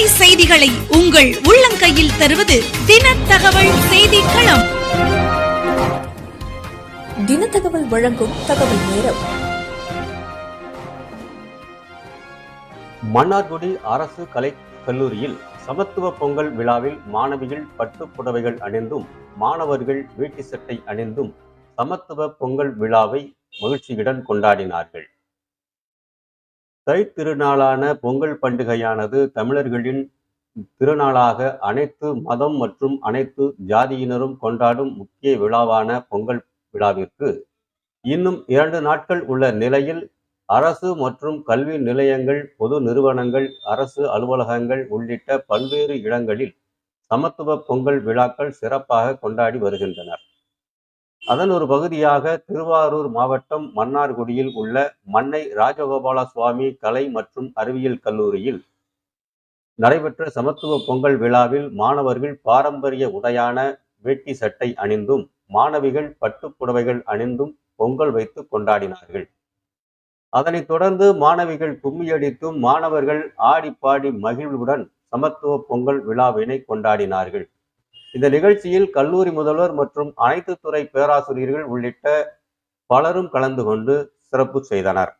உண்மை செய்திகளை உங்கள் உள்ளங்கையில் தருவது தின தகவல் செய்தி களம் தினத்தகவல் வழங்கும் தகவல் நேரம். மன்னார்குடி அரசு கலை கல்லூரியில் சமத்துவ பொங்கல் விழாவில் மாணவிகள் பட்டுப் புடவைகள் அணிந்தும் மாணவர்கள் வேட்டி சட்டை அணிந்தும் சமத்துவ பொங்கல் விழாவை மகிழ்ச்சியுடன் கொண்டாடினார்கள். தை திருநாளான பொங்கல் பண்டிகையானது தமிழர்களின் திருநாளாக அனைத்து மதம் மற்றும் அனைத்து ஜாதியினரும் கொண்டாடும் முக்கிய விழாவான பொங்கல் விழாவிற்கு இன்னும் இரண்டு நாட்கள் உள்ள நிலையில் அரசு மற்றும் கல்வி நிலையங்கள் பொது நிறுவனங்கள் அரசு அலுவலகங்கள் உள்ளிட்ட பல்வேறு இடங்களில் சமத்துவ பொங்கல் விழாக்கள் சிறப்பாக கொண்டாடி வருகின்றனர். அதன் ஒரு பகுதியாக திருவாரூர் மாவட்டம் மன்னார்குடியில் உள்ள மன்னை ராஜகோபால சுவாமி கலை மற்றும் அறிவியல் கல்லூரியில் நடைபெற்ற சமத்துவ பொங்கல் விழாவில் மாணவர்கள் பாரம்பரிய உடையான வேட்டி சட்டை அணிந்தும் மாணவிகள் பட்டுப்புடவைகள் அணிந்தும் பொங்கல் வைத்து கொண்டாடினார்கள். அதனைத் தொடர்ந்து மாணவிகள் கும்மியடித்தும் மாணவர்கள் ஆடி பாடி மகிழ்வுடன் சமத்துவ பொங்கல் விழாவினை கொண்டாடினார்கள். இந்த நிகழ்ச்சியில் கல்லூரி முதல்வர் மற்றும் அனைத்து துறை பேராசிரியர்கள் உள்ளிட்ட பலரும் கலந்து கொண்டு சிறப்பு செய்தனர்.